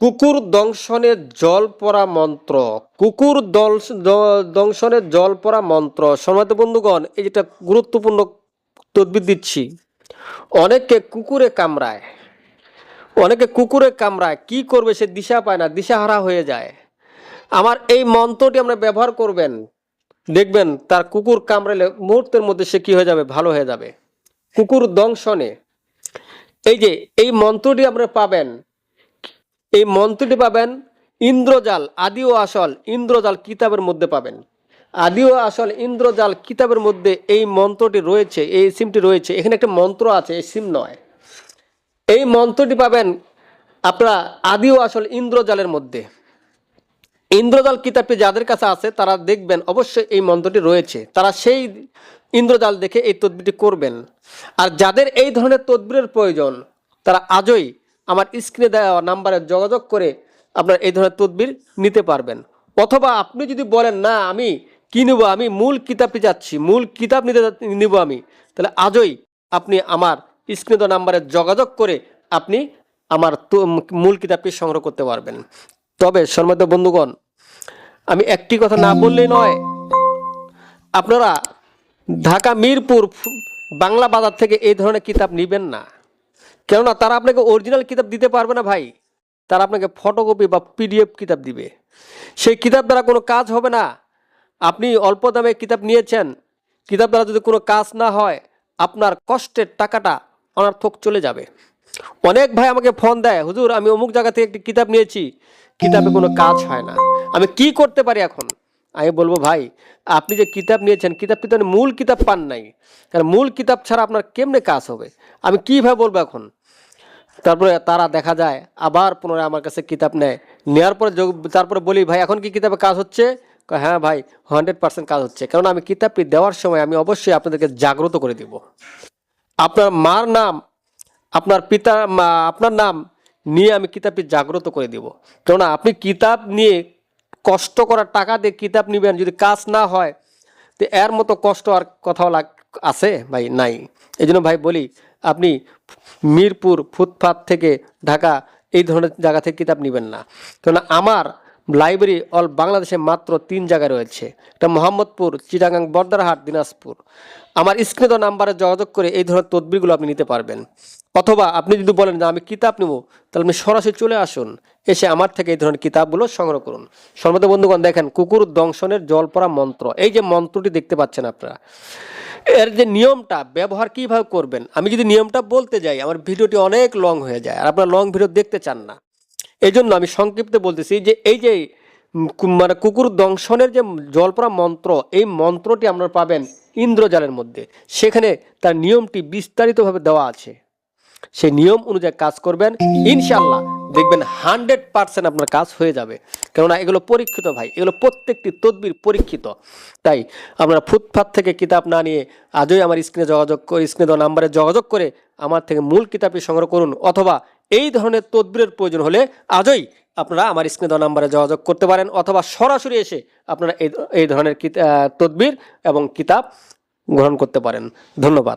কুকুর দংশনে জল পড়া মন্ত্র, কুকুর দল দ- দংশনের জল পড়া মন্ত্র। সমাজ বন্ধুগণ, এই যেটা গুরুত্বপূর্ণ তদবির দিচ্ছি। অনেকে কুকুরে কামড়ায়। অনেকে কুকুরে কামড়ায়। কি করবে সে দিশা পায় না, দিশাহারা হয়ে যায়। আমার এই মন্ত্রটি আমরা ব্যবহার করবেন। দেখবেন তার কুকুর কামড়ালে মুহূর্তের মধ্যে সে কি হয়ে যাবে? ভালো হয়ে যাবে। কুকুর দংশনে। এই যে, এই মন্ত্রটি আপনারা পাবেন। এই মন্ত্রটি পাবেন ইন্দ্রজাল আদি ও আসল ইন্দ্রজাল কিতাবের মধ্যে পাবেন। আদি ও আসল ইন্দ্রজাল কিতাবের মধ্যে এই মন্ত্রটি রয়েছে, এই সিমটি রয়েছে। এখানে একটা মন্ত্র আছে, এই সিম নয়। এই মন্ত্রটি পাবেন আপনারা আদি ও আসল ইন্দ্রজালের মধ্যে। ইন্দ্রজাল কিতাবটি যাদের কাছে আছে, তারা দেখবেন অবশ্যই এই মন্ত্রটি রয়েছে। তারা সেই ইন্দ্রজাল দেখে এই তদবিরটি করবেন। আর যাদের এই ধরনের তদবিরের প্রয়োজন, তারা আজই আমার স্ক্রিনে দেওয়া নাম্বারে যোগাযোগ করে আপনার এই ধরনের তদবির নিতে পারবেন। অথবা আপনি যদি বলেন, না, আমি কি নেব? আমি মূল কিতাবটি যাচ্ছি মূল কিতাব নিতে নিব আমি। তাহলে আজই আপনি আমার স্ক্রিনে দেওয়া নাম্বারে যোগাযোগ করে আপনি আমার মূল কিতাবটি সংগ্রহ করতে পারবেন। তবে সম্মানিত বন্ধুগণ, আমি একটি কথা না বললেই নয়, আপনারা ঢাকা মিরপুর বাংলা বাজার থেকে এই ধরনের কিতাব নেবেন না। কেননা তারা আপনাকে অরিজিনাল কিতাব দিতে পারবে না ভাই। তারা আপনাকে ফটোকপি বা পিডিএফ কিতাব দিবে। সেই কিতাব দ্বারা কোনো কাজ হবে না। আপনি অল্প দামে কিতাব নিয়েছেন। কিতাব দ্বারা যদি কোনো কাজ না হয়, আপনার কষ্টের টাকাটা অনার্থক চলে যাবে। অনেক ভাই আমাকে ফোন দেয়, হুজুর, আমি অমুক জায়গা থেকে একটি কিতাব নিয়েছি। কিতাবে কোনো কাজ হয় না। আমি কি করতে পারি এখন? আমি বলব, ভাই, আপনি যে কিতাব নিয়েছেন, কিতাবটি তো মূল কিতাব পান নাই। কারণ মূল কিতাব ছাড়া আপনার কেমনে কাজ হবে? আমি কীভাবে বলব এখন? তারপরে তারা দেখা যায়, আবার পুনরায় আমার কাছে কিতাব নেয়। নেওয়ার পরে তারপরে বলি, ভাই, এখন কি কিতাবে কাজ হচ্ছে? হ্যাঁ ভাই হান্ড্রেড পার্সেন্ট কাজ হচ্ছে। কারণ আমি কিতাবটি দেওয়ার সময় আমি অবশ্যই আপনাদেরকে জাগ্রত করে দিব। আপনার মার নাম, আপনার পিতা আপনার নাম নিয়ে আমি কিতাবটি জাগ্রত করে দিব। কেননা আপনি কিতাব নিয়ে কষ্ট করার টাকা দিয়ে কিতাব নিবেন যদি কাজ না হয়, তো এর মতো কষ্ট আর কোথাও লাগ, আছে? ভাই, নাই। এই জন্য ভাই বলি, আপনি মিরপুর ফুটপাথ থেকে ঢাকা এই ধরনের জায়গা থেকে কিতাব নেবেন না। কেননা আমার লাইব্রেরি অল বাংলাদেশে মাত্র তিন জায়গায় রয়েছে। একটা মোহাম্মদপুর, চিটাগাং, বর্দারহাট, দিনাজপুর। আমার স্ক্রিনে নাম্বারে যোগাযোগ করে এই ধরনের তদবিরগুলো আপনি নিতে পারবেন। অথবা আপনি যদি বলেন যে আমি কিতাব নেব, তাহলে আপনি সরাসরি চলে আসুন, এসে আমার থেকে এই ধরনের কিতাবগুলো সংগ্রহ করুন। সর্বত বন্ধুগণ, দেখেন, কুকুর দংশনের জল পড়া মন্ত্র। এই যে মন্ত্রটি দেখতে পাচ্ছেন আপনারা, এর যে নিয়মটা, ব্যবহার কীভাবে করবেন? আমি যদি নিয়মটা বলতে যাই, আমার ভিডিওটি অনেক লং হয়ে যায়, আর আপনারা লং ভিডিও দেখতে চান না। এই জন্য আমি সংক্ষিপ্তে বলতেছি যে, এই যে মানে কুকুর দংশনের যে জলপরা মন্ত্র, এই মন্ত্রটি আপনারা পাবেন ইন্দ্রজালের মধ্যে। সেখানে তার নিয়মটি বিস্তারিতভাবে দেওয়া আছে। সেই নিয়ম অনুযায়ী কাজ করবেন ইনশাল্লাহ দেখবেন হান্ড্রেড পার্সেন্ট আপনার কাজ হয়ে যাবে। কেননা এগুলো পরীক্ষিত ভাই, এগুলো প্রত্যেকটি তদবির পরীক্ষিত। তাই আপনারা ফুটপাথ থেকে কিতাব না নিয়ে আজই আমার স্ক্রিনে যোগাযোগ করে স্ক্রিনে দেওয়া নাম্বারে যোগাযোগ করে আমার থেকে মূল কিতাবটি সংগ্রহ করুন। অথবা এই ধরনের তদবিরের প্রয়োজন হলে আজই আপনারা আমার স্ক্রিনে দেওয়া নাম্বারে যোগাযোগ করতে পারেন। অথবা সরাসরি এসে আপনারা এই ধরনের তদবির এবং কিতাব গ্রহণ করতে পারেন। ধন্যবাদ।